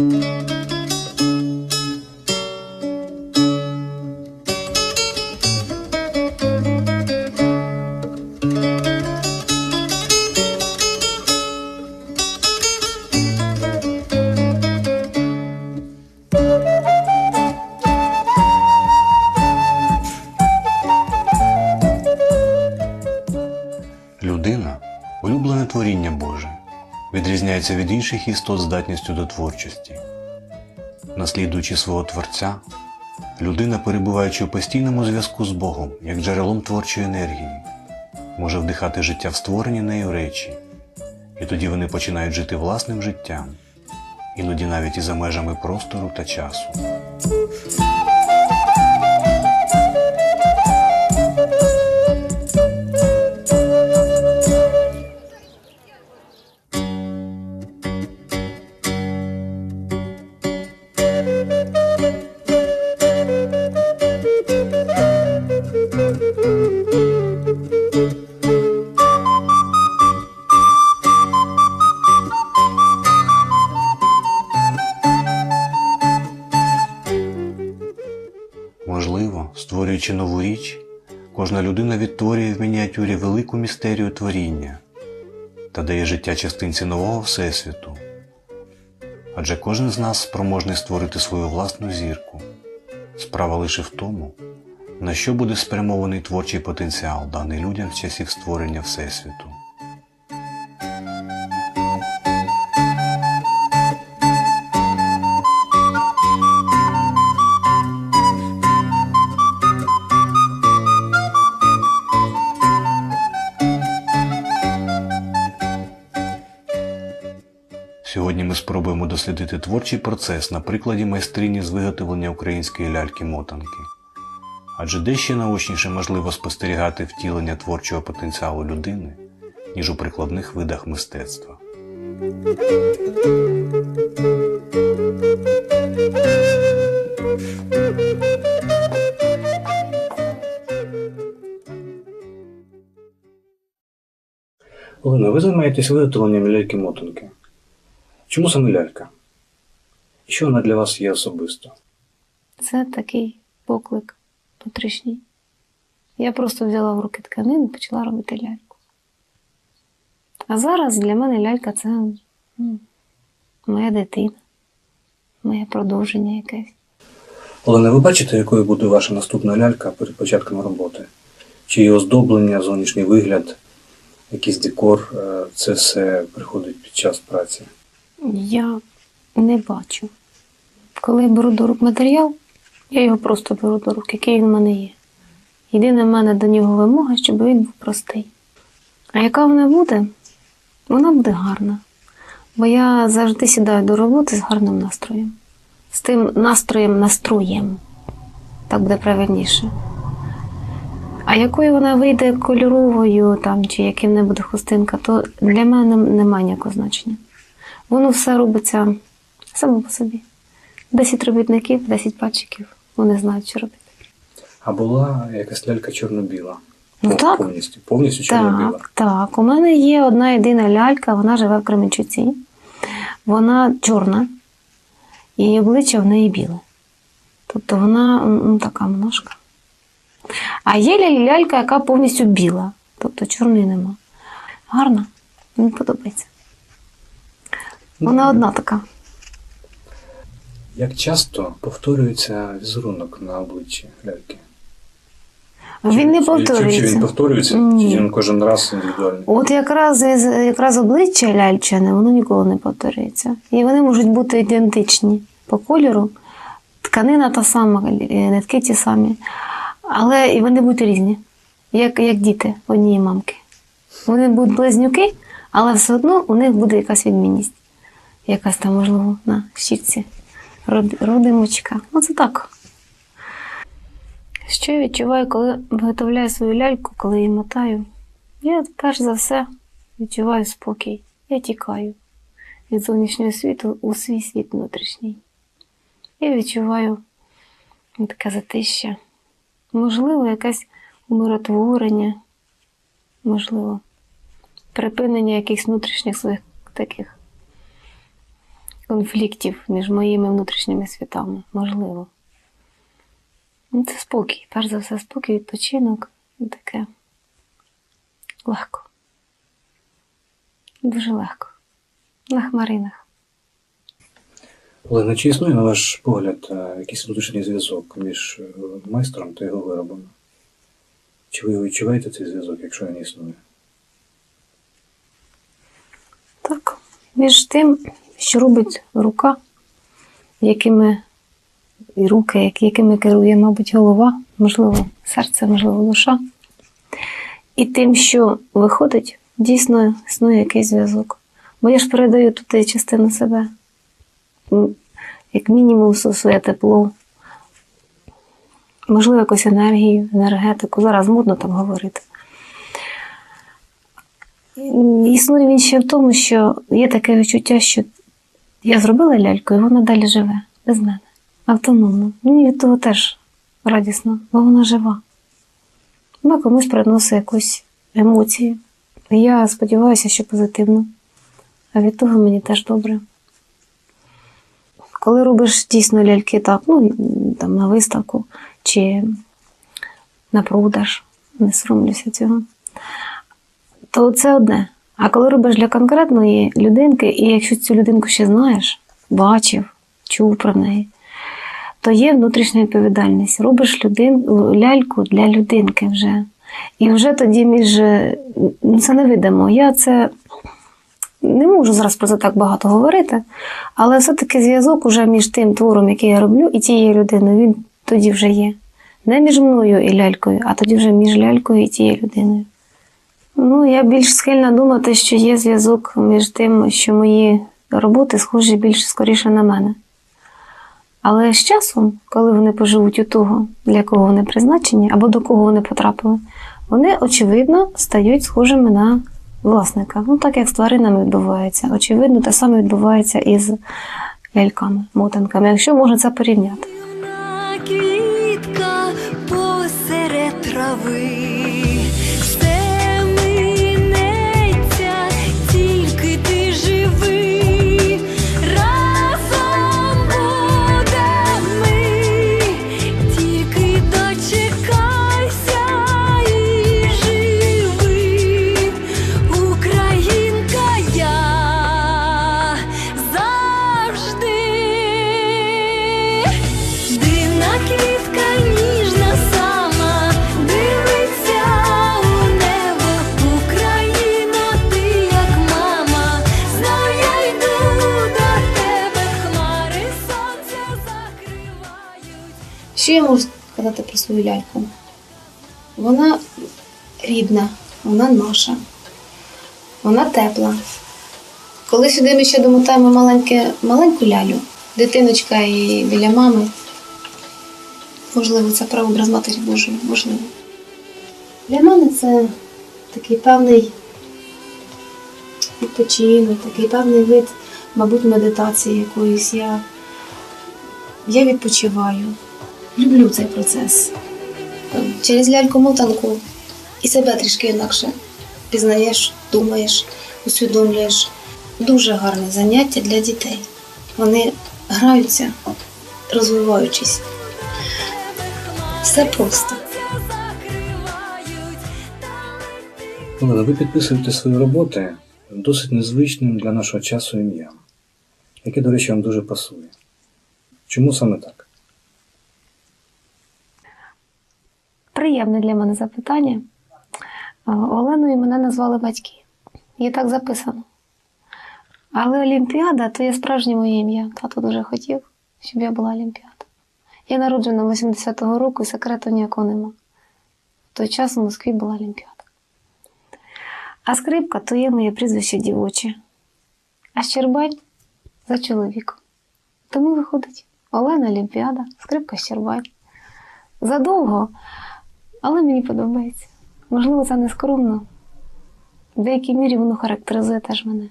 Людина відрізняється від інших істот здатністю до творчості. Наслідуючи свого Творця, людина, перебуваючи у постійному зв'язку з Богом, як джерелом творчої енергії, може вдихати життя в створені нею речі, і тоді вони починають жити власним життям, іноді навіть і за межами простору та часу. Створюючи нову річ, кожна людина відтворює в мініатюрі велику містерію творіння та дає життя частинці нового Всесвіту. Адже кожен з нас спроможний створити свою власну зірку. Справа лише в тому, на що буде спрямований творчий потенціал, даний людям з часів створення Всесвіту. Спробуємо дослідити творчий процес на прикладі майстрині з виготовлення української ляльки-мотанки. Адже дещо наочніше можливо спостерігати втілення творчого потенціалу людини, ніж у прикладних видах мистецтва. Олена, ви займаєтесь виготовленням ляльки-мотанки. Чому саме лялька? І що вона для вас є особисто? Це такий поклик внутрішній. Я просто взяла в руки тканину і почала робити ляльку. А зараз для мене лялька це ну, моя дитина, моє продовження якесь. Олена, ви бачите, якою буде ваша наступна лялька перед початком роботи? Чи її оздоблення, зовнішній вигляд, якийсь декор, е, це все приходить під час праці? Я не бачу. Коли я беру до рук матеріал, я його просто беру до рук, який він в мене є. Єдина в мене до нього вимога, щоб він був простий. А яка вона буде? Вона буде гарна. Бо я завжди сідаю до роботи з гарним настроєм. З тим настроєм настроєм. Так буде правильніше. А якою вона вийде кольоровою там, чи яким не буде хустинка, то для мене немає ніякого значення. Воно все робиться само по собі. 10 робітників, 10 пальчиків. Вони знають, що робити. А була якась лялька чорно-біла? Ну так. Повністю, повністю чорно-біла. Так, так. У мене є одна єдина лялька, вона живе в Кременчуці. Вона чорна, і обличчя в неї біле. Тобто вона ну, така множка. А є лялька, яка повністю біла, тобто чорної нема. Гарна, мені подобається. Вона одна така. Як часто повторюється візерунок на обличчі ляльки? Він не Чи- Чи, чи повторюється. він повторюється, Ні. чи він кожен раз індивідуальний? От якраз, якраз обличчя ляльчане, воно ніколи не повторюється. І вони можуть бути ідентичні по кольору. Тканина та сама, е, нитки ті самі. Але і вони будуть різні, як, як діти однієї мамки. Вони будуть близнюки, але все одно у них буде якась відмінність. Якась там, можливо, на щітці. Род- Родимочка. Це так. Що я відчуваю, коли виготовляю свою ляльку, коли її мотаю? Я перш за все відчуваю спокій. Я тікаю від зовнішнього світу у свій світ внутрішній. Я відчуваю таке затища. Можливо, якесь умиротворення, можливо, припинення якихось внутрішніх своїх таких конфліктів між моїми внутрішніми світами. Можливо. Ну, Це спокій. Перш за все, спокій, відпочинок. І таке легко. Дуже легко. На хмаринах. Олена, чи існує, на ваш погляд, е, якийсь внутрішній зв'язок між е, майстром та його виробами? Чи ви відчуваєте цей зв'язок, якщо він існує? Так. Між тим, що робить рука, якими і руки, якими керує, мабуть, голова, можливо, серце, можливо, душа. І тим, що виходить, дійсно існує якийсь зв'язок. Бо я ж передаю туди частину себе. Як мінімум своє тепло, можливо, якусь енергію, енергетику. Зараз модно там говорити. Існує він ще в тому, що є таке відчуття, що я зробила ляльку, і вона далі живе без мене. Автономно. Мені від того теж радісно, бо вона жива. Вона комусь приносить якусь емоцію. Я сподіваюся, що позитивно. А від того мені теж добре. Коли робиш дійсно ляльки так, ну, там, на виставку чи на продаж, не соромлюся цього то це одне. А коли робиш для конкретної людинки, і якщо цю людинку ще знаєш, бачив, чув про неї, то є внутрішня відповідальність. Робиш людин, ляльку для людинки вже. І вже тоді між ну, це невидимо. Я це не можу зараз про це так багато говорити, але все-таки зв'язок уже між тим твором, який я роблю, і тією людиною, він тоді вже є. Не між мною і лялькою, а тоді вже між лялькою і тією людиною. Ну, я більш схильна думати, що є зв'язок між тим, що мої роботи схожі більш скоріше на мене. Але з часом, коли вони поживуть у того, для кого вони призначені, або до кого вони потрапили, вони, очевидно, стають схожими на власника. Ну, так як з тваринами відбувається. Очевидно, те саме відбувається і з ляльками, мотанками, якщо можна це порівняти. Квітка посеред трави. Що я можу сказати про свою ляльку? Вона рідна, вона наша, вона тепла. Коли сюди ми ще домотаємо маленьке, маленьку лялю, дитиночка і біля мами, можливо, це прообраз Матері Божої, можливо. Для мене це такий певний відпочинок, такий певний вид, мабуть, медитації якоїсь. Я, я відпочиваю. Люблю цей процес. Через ляльку-мотанку і себе трішки інакше пізнаєш, думаєш, усвідомлюєш. Дуже гарне заняття для дітей. Вони граються, розвиваючись. Все просто. Олена, ви підписуєте свої роботи досить незвичним для нашого часу ім'ям, яке, до речі, вам дуже пасує. Чому саме так? Приємне для мене запитання. А, Оленою мене назвали батьки. Є так записано. Але Олімпіада то є справжнє моє ім'я. Тато дуже хотів, щоб я була Олімпіада. Я народжена 80-го року і секрету ніякого нема. В той час у Москві була Олімпіада. А скрипка то є моє прізвище дівоче. А Щербань за чоловіком. Тому виходить Олена Олімпіада, скрипка Щербань. Задовго, але мені подобається. Можливо, це не скромно. В деякій мірі воно характеризує теж мене.